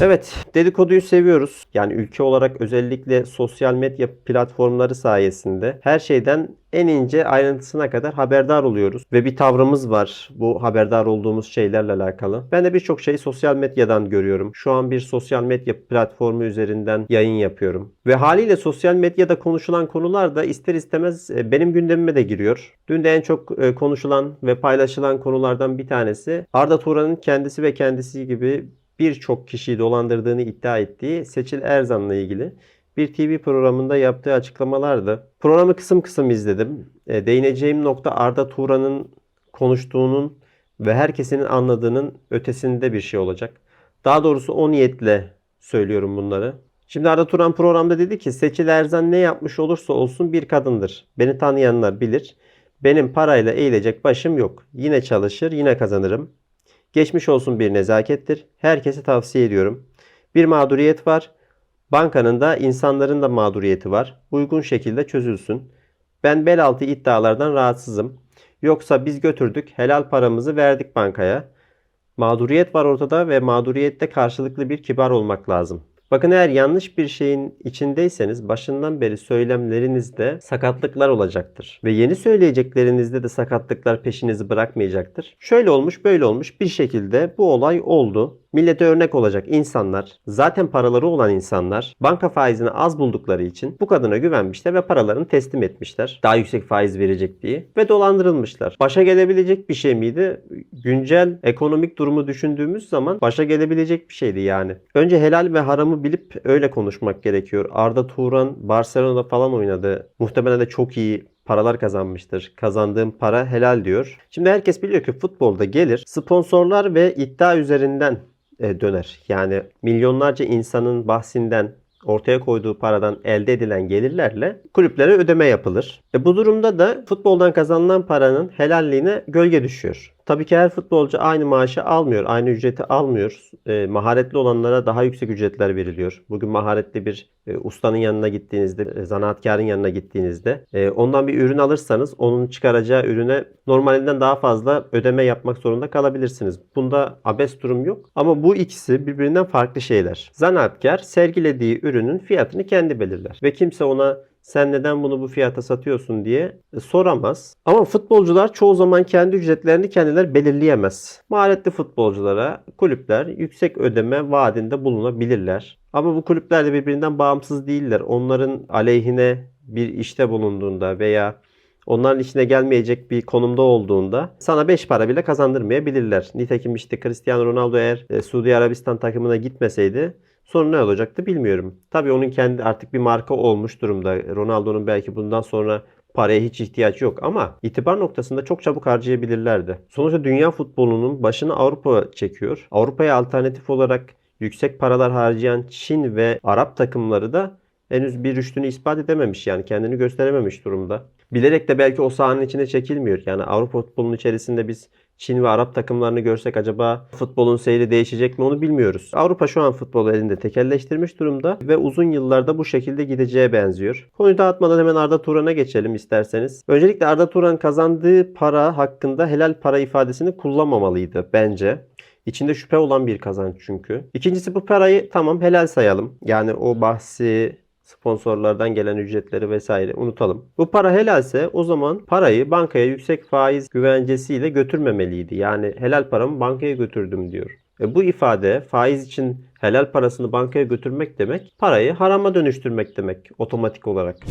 Evet, dedikoduyu seviyoruz. Yani ülke olarak özellikle sosyal medya platformları sayesinde her şeyden en ince ayrıntısına kadar haberdar oluyoruz. Ve bir tavrımız var bu haberdar olduğumuz şeylerle alakalı. Ben de birçok şeyi sosyal medyadan görüyorum. Şu an bir sosyal medya platformu üzerinden yayın yapıyorum. Ve haliyle sosyal medyada konuşulan konular da ister istemez e, benim gündemime de giriyor. Dün de en çok e, konuşulan ve paylaşılan konulardan bir tanesi Arda Turan'ın kendisi ve kendisi gibi birçok kişiyi dolandırdığını iddia ettiği Seçil Erzan'la ilgili bir TV programında yaptığı açıklamalardı. Programı kısım kısım izledim. E, değineceğim nokta Arda Turan'ın konuştuğunun ve herkesin anladığının ötesinde bir şey olacak. Daha doğrusu o niyetle söylüyorum bunları. Şimdi Arda Turan programda dedi ki Seçil Erzan ne yapmış olursa olsun bir kadındır. Beni tanıyanlar bilir. Benim parayla eğilecek başım yok. Yine çalışır, yine kazanırım. Geçmiş olsun bir nezakettir. Herkese tavsiye ediyorum. Bir mağduriyet var. Bankanın da insanların da mağduriyeti var. Uygun şekilde çözülsün. Ben bel altı iddialardan rahatsızım. Yoksa biz götürdük, helal paramızı verdik bankaya. Mağduriyet var ortada ve mağduriyette karşılıklı bir kibar olmak lazım. Bakın eğer yanlış bir şeyin içindeyseniz başından beri söylemlerinizde sakatlıklar olacaktır. Ve yeni söyleyeceklerinizde de sakatlıklar peşinizi bırakmayacaktır. Şöyle olmuş böyle olmuş bir şekilde bu olay oldu. Millete örnek olacak insanlar, zaten paraları olan insanlar banka faizini az buldukları için bu kadına güvenmişler ve paralarını teslim etmişler. Daha yüksek faiz verecek diye ve dolandırılmışlar. Başa gelebilecek bir şey miydi? Güncel ekonomik durumu düşündüğümüz zaman başa gelebilecek bir şeydi yani. Önce helal ve haramı bilip öyle konuşmak gerekiyor. Arda Turan Barcelona'da falan oynadı. Muhtemelen de çok iyi paralar kazanmıştır. Kazandığım para helal diyor. Şimdi herkes biliyor ki futbolda gelir sponsorlar ve iddia üzerinden döner. Yani milyonlarca insanın bahsinden ortaya koyduğu paradan elde edilen gelirlerle kulüplere ödeme yapılır. E bu durumda da futboldan kazanılan paranın helalliğine gölge düşüyor. Tabii ki her futbolcu aynı maaşı almıyor, aynı ücreti almıyor. E, maharetli olanlara daha yüksek ücretler veriliyor. Bugün maharetli bir e, ustanın yanına gittiğinizde, e, zanaatkarın yanına gittiğinizde e, ondan bir ürün alırsanız onun çıkaracağı ürüne normalinden daha fazla ödeme yapmak zorunda kalabilirsiniz. Bunda abes durum yok. Ama bu ikisi birbirinden farklı şeyler. Zanaatkar sergilediği ürünün fiyatını kendi belirler ve kimse ona sen neden bunu bu fiyata satıyorsun diye e, soramaz. Ama futbolcular çoğu zaman kendi ücretlerini kendileri belirleyemez. Maharetli futbolculara kulüpler yüksek ödeme vaadinde bulunabilirler. Ama bu kulüpler de birbirinden bağımsız değiller. Onların aleyhine bir işte bulunduğunda veya onların içine gelmeyecek bir konumda olduğunda sana 5 para bile kazandırmayabilirler. Nitekim işte Cristiano Ronaldo eğer e, Suudi Arabistan takımına gitmeseydi Sonra ne olacaktı bilmiyorum. Tabii onun kendi artık bir marka olmuş durumda. Ronaldo'nun belki bundan sonra paraya hiç ihtiyaç yok ama itibar noktasında çok çabuk harcayabilirlerdi. Sonuçta dünya futbolunun başını Avrupa çekiyor. Avrupa'ya alternatif olarak yüksek paralar harcayan Çin ve Arap takımları da henüz bir rüştünü ispat edememiş yani kendini gösterememiş durumda. Bilerek de belki o sahanın içine çekilmiyor. Yani Avrupa futbolunun içerisinde biz Çin ve Arap takımlarını görsek acaba futbolun seyri değişecek mi onu bilmiyoruz. Avrupa şu an futbolu elinde tekelleştirmiş durumda ve uzun yıllarda bu şekilde gideceğe benziyor. Konuyu dağıtmadan hemen Arda Turan'a geçelim isterseniz. Öncelikle Arda Turan kazandığı para hakkında helal para ifadesini kullanmamalıydı bence. İçinde şüphe olan bir kazanç çünkü. İkincisi bu parayı tamam helal sayalım. Yani o bahsi sponsorlardan gelen ücretleri vesaire unutalım. Bu para helalse o zaman parayı bankaya yüksek faiz güvencesiyle götürmemeliydi. Yani helal paramı bankaya götürdüm diyor. E bu ifade faiz için helal parasını bankaya götürmek demek parayı harama dönüştürmek demek otomatik olarak.